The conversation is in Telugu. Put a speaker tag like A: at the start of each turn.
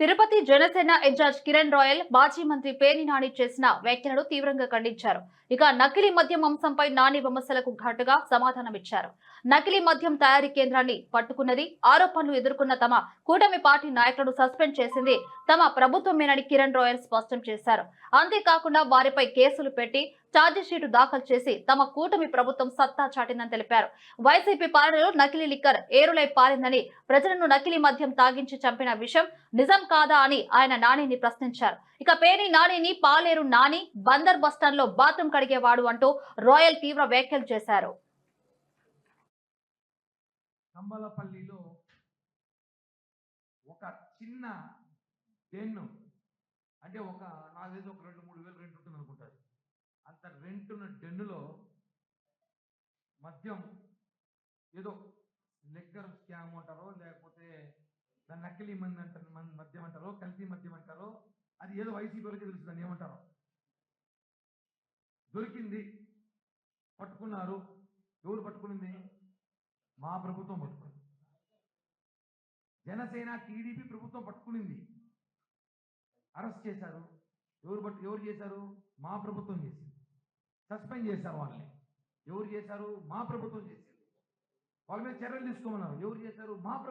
A: తిరుపతి జనసేన ఇన్ఛార్జ్ కిరణ్ రాయల్ మాజీ మంత్రి పేర్ని నాని చేసిన వ్యాఖ్యలను తీవ్రంగా ఖండించారు. ఇక నకిలీ మద్యం అంశంపై నాని విమర్శలకు ఘాటుగా సమాధానమిచ్చారు. నకిలీ మద్యం తయారీ కేంద్రాన్ని పట్టుకున్నది ఆరోపణలు ఎదుర్కొన్న తమ కూటమి పార్టీ నాయకులను సస్పెండ్ చేసింది తమ ప్రభుత్వమేనని కిరణ్ రాయల్ స్పష్టం చేశారు. అంతేకాకుండా వారిపై కేసులు పెట్టి ఛార్జిషీటు దాఖలు చేసి తమ కూటమి ప్రభుత్వం సత్తా చాటిందని తెలిపారు. వైసీపీ పాలనలో నకిలీ లిక్కర్ ఏరులై పారిందని ప్రజలను నకిలీ మద్యం తాగించి చంపిన విషయం నిజం కాదా అని ఆయన నానిని ప్రశ్నించారు. ఇక పేరి నానిని పాలేరు నాని బందర్ బస్టాండ్లో బాత్రూమ్ కడిగేవాడు అంటూ రాయల్ తీవ్ర వ్యాఖ్యలు చేశారు.
B: కంబలపల్లిలో ఒక చిన్న డెన్ను అంటే ఒక నాదేదో ఒక రెండు మూడు వేలు రెంట్ ఉంటుంది అనుకుంటారు అంత రెంట్ ఉన్న డెన్నులో మద్యం ఏదో లెక్కర్ స్కామ్ అంటారో లేకపోతే దాన్ని నకిలీ మంది అంటారు మంది మద్యం అంటారో కల్తీ మద్యం అంటారో అది ఏదో వైసీపీ వాళ్ళకి తెలుసు దాన్ని ఏమంటారో. దొరికింది పట్టుకున్నారు ఎవరు పట్టుకునింది? మా ప్రభుత్వం పట్టుకుంది జనసేన టీడీపీ ప్రభుత్వం పట్టుకునింది. అరెస్ట్ చేశారు. ఎవరు పట్టు ఎవరు చేశారు? మా ప్రభుత్వం చేసింది. సస్పెండ్ చేశారు వాళ్ళని. ఎవరు చేశారు? మా ప్రభుత్వం చేసింది. వాళ్ళ మీద చర్యలు తీసుకోమన్నారు. ఎవరు చేశారు? మా